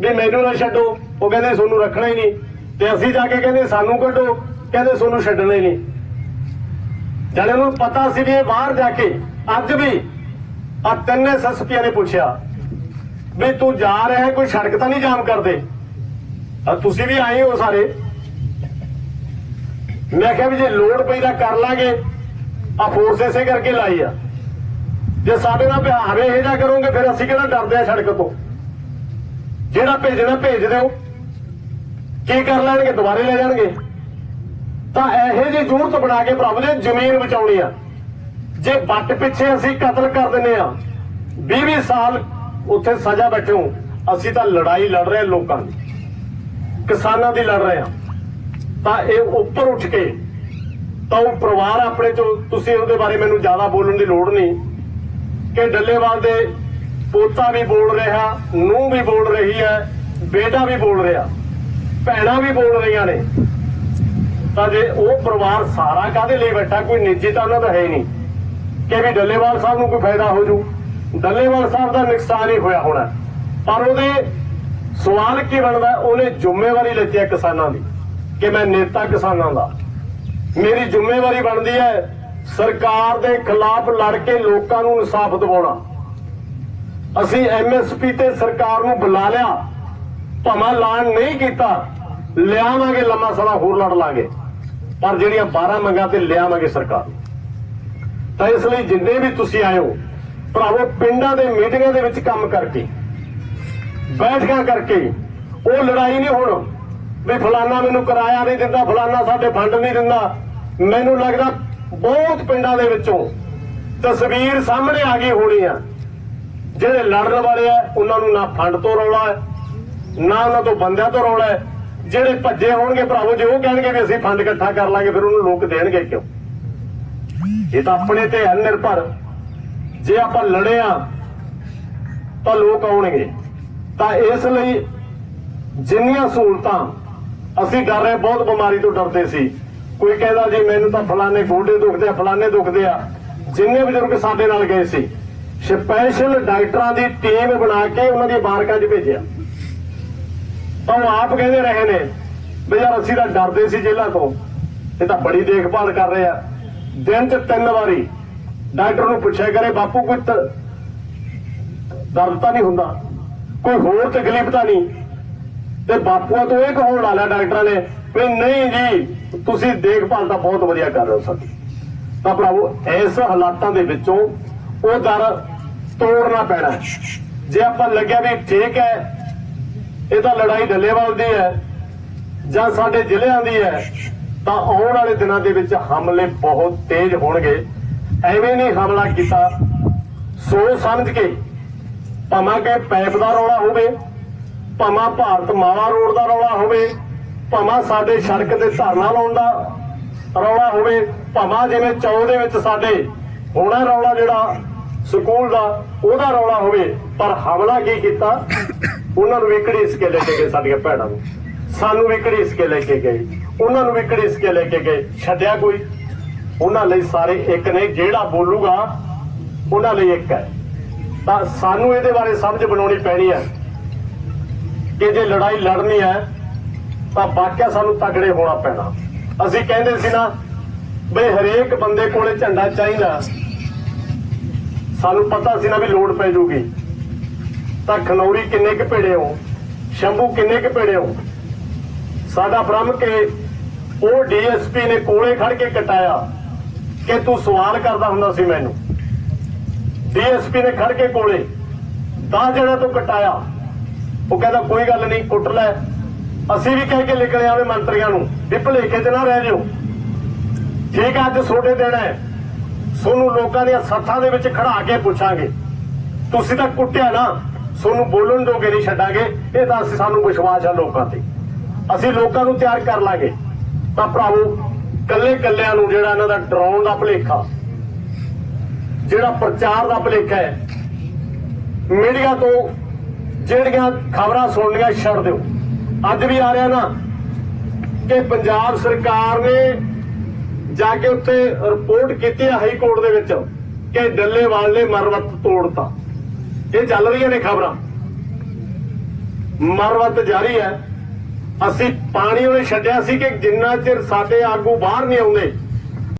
ਵੀ ਮੈਨੂੰ ਨਾ ਛੱਡੋ। ਉਹ ਕਹਿੰਦੇ, ਤੁਹਾਨੂੰ ਰੱਖਣਾ ਹੀ ਨਹੀਂ। ਤੇ ਅਸੀਂ ਜਾ ਕੇ ਕਹਿੰਦੇ, ਸਾਨੂੰ ਕੱਢੋ। ਕਹਿੰਦੇ, ਤੁਹਾਨੂੰ ਛੱਡਣਾ ਹੀ ਨਹੀਂ। ਜਦ ਨੂੰ ਪਤਾ ਸੀ ਵੀ ਇਹ ਬਾਹਰ ਜਾ ਕੇ ਅੱਜ ਵੀ ਆ ਤਿੰਨੇ ਸਸਪੀਆਂ ਨੇ ਪੁੱਛਿਆ ਵੀ ਤੂੰ ਜਾ ਰਿਹਾ ਕੋਈ ਸੜਕ ਤਾਂ ਨਹੀਂ ਜਾਮ ਕਰਦੇ? ਆ ਤੁਸੀਂ ਵੀ ਆਏ ਹੋ ਸਾਰੇ। ਮੈਂ ਕਿਹਾ ਵੀ ਜੇ ਲੋੜ ਪਈ ਤਾਂ ਕਰ ਲਾਂਗੇ। ਆ ਫੋਰਸ ਇਸੇ ਕਰਕੇ ਲਾਈ ਆ। ਜੇ ਸਾਡੇ ਨਾਲ ਵਿਹਾਰ ਇਹ ਜਾ ਕਰੋਗੇ, ਫਿਰ ਅਸੀਂ ਕਿਹੜਾ ਡਰਦੇ ਆ ਸੜਕ ਤੋਂ? ਜਿਹੜਾ ਭੇਜਣਾ, ਭੇਜ ਦਿਓ। ਕੀ ਕਰ ਲੈਣਗੇ? ਦੁਬਾਰੇ ਲੈ ਜਾਣਗੇ। ਤਾਂ ਇਹੋ ਜਿਹੀ ਜ਼ਰੂਰਤ ਬਣਾ ਕੇ ਭਰਾਵੋ ਜੇ ਜ਼ਮੀਨ ਬਚਾਉਣੀ ਆ। ਜੇ ਵੱਟ ਪਿੱਛੇ ਅਸੀਂ ਕਤਲ ਕਰ ਦਿੰਨੇ ਆ 20 20 ਸਾਲ ਉੱਥੇ ਸਜ਼ਾ ਬੈਠੇ ਹੋ, ਅਸੀਂ ਤਾਂ ਲੜਾਈ ਲੜ ਰਹੇ ਲੋਕਾਂ ਦੀ। ਕਿਸਾਨਾਂ ਦੀ ਲੜ ਰਹੇ ਆ। ਤਾਂ ਇਹ ਉੱਪਰ ਉੱਠ ਕੇ, ਤਾਂ ਉਹ ਪਰਿਵਾਰ ਆਪਣੇ ਚੋਂ, ਤੁਸੀਂ ਉਹਦੇ ਬਾਰੇ ਮੈਨੂੰ ਜ਼ਿਆਦਾ ਬੋਲਣ ਦੀ ਲੋੜ ਨਹੀਂ, ਕਿ ਡੱਲੇਵਾਲ ਦੇ ਪੋਤਾ ਵੀ ਬੋਲ ਰਿਹਾ ਨੂੰ ਵੀ ਬੋਲ ਰਹੀ ਹੈ, ਬੇਟਾ ਵੀ ਬੋਲ ਰਿਹਾ, ਭੈਣਾਂ ਵੀ ਬੋਲ ਰਹੀਆਂ ਨੇ। ਤਾਂ ਜੇ ਉਹ ਪਰਿਵਾਰ ਸਾਰਾ ਕਾਦੇ ਲਈ ਬੈਠਾ, ਕੋਈ ਨਿੱਜੀ ਤਾਂ ਉਹਨਾਂ ਦਾ ਹੈ ਹੀ ਨਹੀਂ। ਕਿ ਵੀ ਡੱਲੇਵਾਲ ਸਾਹਿਬ ਨੂੰ ਕੋਈ ਫਾਇਦਾ ਹੋ ਜੂ। ਡੱਲੇਵਾਲ ਸਾਹਿਬ ਦਾ ਨੁਕਸਾਨ ਹੀ ਹੋਇਆ ਹੋਣਾ। ਪਰ ਉਹਦੇ ਸਵਾਲ ਕੀ ਬਣਦਾ? ਉਹਨੇ ਜ਼ਿੰਮੇਵਾਰੀ ਲੈਤੀ ਹੈ ਕਿਸਾਨਾਂ ਦੀ, ਕਿ ਮੈਂ ਨੇਤਾ ਕਿਸਾਨਾਂ ਦਾ। ਮੇਰੀ ਜ਼ਿੰਮੇਵਾਰੀ ਬਣਦੀ ਹੈ ਸਰਕਾਰ ਦੇ ਖਿਲਾਫ ਲੜ ਕੇ ਲੋਕਾਂ ਨੂੰ ਇਨਸਾਫ ਦਿਵਾਉਣਾ। ਅਸੀਂ ਐਮਐਸਪੀ ਤੇ ਸਰਕਾਰ ਨੂੰ ਬੁਲਾ ਲਿਆ। ਭਾਵੇਂ ਐਲਾਨ ਨਹੀਂ ਕੀਤਾ। ਲਿਆਵਾਂਗੇ, ਲੰਮਾ ਸਮਾਂ ਹੋਰ ਲੜ ਲਾਂਗੇ। ਪਰ ਜਿਹੜੀਆਂ 12 ਮੰਗਾਂ ਤੇ ਲਿਆਵਾਂਗੇ ਸਰਕਾਰ ਤਾਂ ਇਸ ਲਈ ਜਿੰਨੇ ਵੀ ਤੁਸੀਂ ਆਏ ਹੋ, ਭਰਾਵੋ, ਪਿੰਡਾਂ ਦੇ ਮੀਟਿੰਗਾਂ ਦੇ ਵਿੱਚ ਕੰਮ ਕਰਕੇ, ਬੈਠਕਾਂ ਕਰਕੇ, ਉਹ ਲੜਾਈ ਨਹੀਂ ਹੁਣ ਵੀ ਫਲਾਨਾ ਮੈਨੂੰ ਕਿਰਾਇਆ ਨਹੀਂ ਦਿੰਦਾ, ਫਲਾਨਾ ਸਾਡੇ ਫੰਡ ਨਹੀਂ ਦਿੰਦਾ। ਮੈਨੂੰ ਲੱਗਦਾ ਬਹੁਤ ਪਿੰਡਾਂ ਦੇ ਵਿੱਚੋਂ ਤਸਵੀਰ ਸਾਹਮਣੇ ਆ ਗਈ ਹੋਣੀ ਆ। ਜਿਹੜੇ ਲੜਨ ਵਾਲੇ ਆ, ਉਹਨਾਂ ਨੂੰ ਨਾ ਫੰਡ ਤੋਂ ਰੌਲਾ ਹੈ, ਨਾ ਉਹਨਾਂ ਤੋਂ ਬੰਦਿਆਂ ਤੋਂ ਰੌਲਾ ਹੈ। ਜਿਹੜੇ ਭੱਜੇ ਹੋਣਗੇ ਭਰਾਵੋ, ਜੇ ਉਹ ਕਹਿਣਗੇ ਵੀ ਅਸੀਂ ਫੰਡ ਇਕੱਠਾ ਕਰ ਲਾਂਗੇ, ਫਿਰ ਉਹਨੂੰ ਲੋਕ ਦੇਣਗੇ ਕਿਉਂ? ਇਹ ਤਾਂ ਆਪਣੇ ਤੇ ਹੈ ਨਿਰਭਰ। ਜੇ ਆਪਾਂ ਲੜੇ ਆ ਤਾਂ ਲੋਕ ਆਉਣਗੇ। ਤਾਂ ਇਸ ਲਈ ਜਿੰਨੀਆਂ ਸਹੂਲਤਾਂ, ਅਸੀਂ ਡਰ ਰਹੇ, ਬਹੁਤ ਬਿਮਾਰੀ ਤੋਂ ਡਰਦੇ ਸੀ। ਕੋਈ ਕਹਿੰਦਾ ਜੀ, ਮੈਨੂੰ ਤਾਂ ਫਲਾਣੇ ਗੋਡੇ ਦੁਖਦੇ ਆ, ਫਲਾਣੇ ਦੁਖਦੇ ਆ। ਜਿੰਨੇ ਬਜ਼ੁਰਗ ਸਾਡੇ ਨਾਲ ਗਏ ਸੀ ਸਪੈਸ਼ਲ ਡਾਕਟਰਾਂ ਦੀ ਟੀਮ ਬਣਾ ਕੇ ਉਹਨਾਂ ਦੀ ਬਾਰਕਾਂ 'ਚ ਭੇਜਿਆ। ਤਾਂ ਉਹ ਆਪ ਕਹਿੰਦੇ ਰਹੇ ਨੇ, ਵੀ ਯਾਰ ਅਸੀਂ ਤਾਂ ਡਰਦੇ ਸੀ ਜੇਲ੍ਹਾਂ ਤੋਂ, ਇਹ ਤਾਂ ਬੜੀ ਦੇਖਭਾਲ ਕਰ ਰਹੇ ਆ। ਦਿਨ 'ਚ ਤਿੰਨ ਵਾਰੀ ਡਾਕਟਰ ਨੂੰ ਪੁੱਛਿਆ, ਕਰੇ ਬਾਪੂ ਕੋਈ ਦਰਦ ਤਾਂ ਨਹੀਂ ਹੁੰਦਾ? ਕੋਈ ਹੋਰ ਤਕਲੀਫ ਤਾਂ ਨਹੀਂ? ਤੇ ਬਾਪੂਆਂ ਤੋਂ ਇਹ ਕਹੋਣ ਲਾ ਲਿਆ ਡਾਕਟਰਾਂ ਨੇ ਵੀ ਨਹੀਂ ਜੀ, ਤੁਸੀਂ ਦੇਖਭਾਲ ਤਾਂ ਬਹੁਤ ਵਧੀਆ ਕਰ ਰਹੇ ਹੋ ਸਾਡੀ। ਤਾਂ ਭਰਾਵੋ, ਇਸ ਹਾਲਾਤਾਂ ਦੇ ਵਿੱਚੋਂ ਉਹ ਦਰ ਤੋੜਨਾ ਪੈਣਾ। ਜੇ ਆਪਾਂ ਲੱਗਿਆ ਵੀ ਠੀਕ ਹੈ, ਇਹ ਤਾਂ ਲੜਾਈ ਢੱਲੇਵਾਲ ਦੀ ਹੈ, ਜਾਂ ਸਾਡੇ ਜ਼ਿਲ੍ਹਿਆਂ ਦੀ ਹੈ, ਤਾਂ ਆਉਣ ਵਾਲੇ ਦਿਨਾਂ ਦੇ ਵਿੱਚ ਹਮਲੇ ਬਹੁਤ ਤੇਜ਼ ਹੋਣਗੇ। ਐਵੇਂ ਨਹੀਂ ਹਮਲਾ ਕੀਤਾ। ਸੋਚ ਸਮਝ ਕੇ ਭਾਵੇਂ ਕਿ ਪੈਪ ਦਾ ਰੌਲਾ ਹੋਵੇ, ਭਾਵੇਂ ਭਾਰਤ ਮਾਵਾ ਰੋਡ ਦਾ ਰੌਲਾ ਹੋਵੇ, ਭਾਵੇਂ ਸਾਡੇ ਸੜਕ ਤੇ ਧਰਨਾ ਲਾਉਣ ਦਾ ਰੌਲਾ ਹੋਵੇ, ਭਾਵੇਂ ਜਿਵੇਂ ਚੌ ਦੇ ਵਿੱਚ ਸਾਡੇ ਹੋਣਾ ਰੌਲਾ ਜਿਹੜਾ ਸਕੂਲ ਦਾ ਉਹਦਾ ਰੌਲਾ ਹੋਵੇ, ਪਰ ਹਮਲਾ ਕੀ ਕੀਤਾ? ਉਹਨਾਂ ਨੂੰ ਵੀ ਕੇ ਲੈ ਕੇ ਗਏ ਸਾਡੀਆਂ ਭੈਣਾਂ ਨੂੰ। ਸਾਨੂੰ ਵੀ ਕੇ ਲੈ ਕੇ ਗਏ। ਉਹਨਾਂ ਨੂੰ ਵੀ ਕੇ ਲੈ ਕੇ ਗਏ। ਛੱਡਿਆ ਕੋਈ? ਉਹਨਾਂ ਲਈ ਸਾਰੇ ਇੱਕ ਨੇ। ਜਿਹੜਾ ਬੋਲੂਗਾ, ਉਹਨਾਂ ਲਈ ਇੱਕ ਹੈ। ਤਾਂ ਸਾਨੂੰ ਇਹਦੇ ਬਾਰੇ ਸਮਝ ਬਣਾਉਣੀ ਪੈਣੀ ਹੈ ਕਿ ਜੇ ਲੜਾਈ ਲੜਨੀ ਹੈ, ਤਾਂ ਵਾਕਿਆ ਸਾਨੂੰ ਤਗੜੇ ਹੋਣਾ ਪੈਣਾ। ਅਸੀਂ ਕਹਿੰਦੇ ਸੀ ਨਾ, ਬਈ ਹਰੇਕ ਬੰਦੇ ਕੋਲੇ ਝੰਡਾ ਚਾਹੀਦਾ। ਸਾਨੂੰ ਪਤਾ ਸੀ ਨਾ ਵੀ ਲੋੜ ਪੈ ਜੂਗੀ। ਤਾਂ ਖਨੌਰੀ ਕਿੰਨੇ ਕੁ ਭੇੜੇ ਹੋ? ਸ਼ੰਭੂ ਕਿੰਨੇ ਕੁ ਭੇੜੇ ਹੋ? ਸਾਡਾ ਭ੍ਰਮ ਕੇ ਉਹ ਡੀਐਸਪੀ ਨੇ ਕੋਲੇ ਖੜ ਕੇ ਕਟਾਇਆ ਕਿ ਤੂੰ ਸਵਾਲ ਕਰਦਾ ਹੁੰਦਾ ਸੀ ਮੈਨੂੰ। ਡੀਐਸਪੀ ਨੇ ਖੜ ਕੇ ਕੋਲੇ ਤਾਂ ਜਿਹੜਾ ਤੋਂ ਕਟਾਇਆ, ਉਹ ਕਹਿੰਦਾ, ਕੋਈ ਗੱਲ ਨਹੀਂ, ਕੁੱਟ ਲੈ। ਅਸੀਂ ਵੀ ਕਹਿ ਕੇ ਨਿਕਲੇ ਆਵੇ ਮੰਤਰੀਆਂ ਨੂੰ ਵੀ ਭਲੇਖੇ 'ਚ ਨਾ ਰਹਿ ਜਿਓ। ਠੀਕ ਅੱਜ ਛੋਟੇ ਦਿਨ ਹੈ। ਤੁਹਾਨੂੰ ਲੋਕਾਂ ਦੀਆਂ ਸੱਥਾਂ ਦੇ ਵਿੱਚ ਖੜਾ ਕੇ ਪੁੱਛਾਂਗੇ। ਤੁਸੀਂ ਤਾਂ ਕੁੱਟਿਆ ਨਾ ਤੁਹਾਨੂੰ ਬੋਲਣ ਦੋਗੇ ਨਹੀਂ ਛੱਡਾਂਗੇ। ਇਹ ਤਾਂ ਅਸੀਂ ਸਾਨੂੰ ਵਿਸ਼ਵਾਸ ਹੈ ਲੋਕਾਂ ਤੇ। ਅਸੀਂ ਲੋਕਾਂ ਨੂੰ ਤਿਆਰ ਕਰ ਲਾਂਗੇ। ਤਾਂ ਭਰਾਵੋ ਕੱਲੇ ਕੱਲਿਆਂ ਨੂੰ ਜਿਹੜਾ ਇਹਨਾਂ ਦਾ ਡਰਾਉਣ ਦਾ ਭਲੇਖਾ, ਜਿਹੜਾ ਪ੍ਰਚਾਰ ਦਾ ਭਲੇਖਾ ਹੈ, ਮੀਡੀਆ ਤੋਂ ਜਿਹੜੀਆਂ ਖਬਰਾਂ ਸੁਣਨੀਆਂ ਛੱਡ ਦਿਓ। ਅੱਜ ਵੀ ਆ ਰਿਹਾ ਨਾ ਕਿ ਪੰਜਾਬ ਸਰਕਾਰ ਨੇ ਜਾ ਕੇ ਉੱਥੇ ਰਿਪੋਰਟ ਕੀਤੀ ਹਾਈ ਕੋਰਟ ਦੇ ਵਿੱਚ ਕਿ ਡੱਲੇਵਾਲ ਨੇ ਮਰਵਤ ਤੋੜਤਾ। ਇਹ ਚੱਲ ਰਹੀਆਂ ਨੇ ਖਬਰਾਂ। ਮਰਵਤ ਜਾਰੀ ਹੈ। ਅਸੀਂ ਪਾਣੀ ਉਹਨੇ ਛੱਡਿਆ ਸੀ ਕਿ ਜਿੰਨਾ ਚਿਰ ਸਾਡੇ ਆਗੂ ਬਾਹਰ ਨਹੀਂ ਆਉਂਦੇ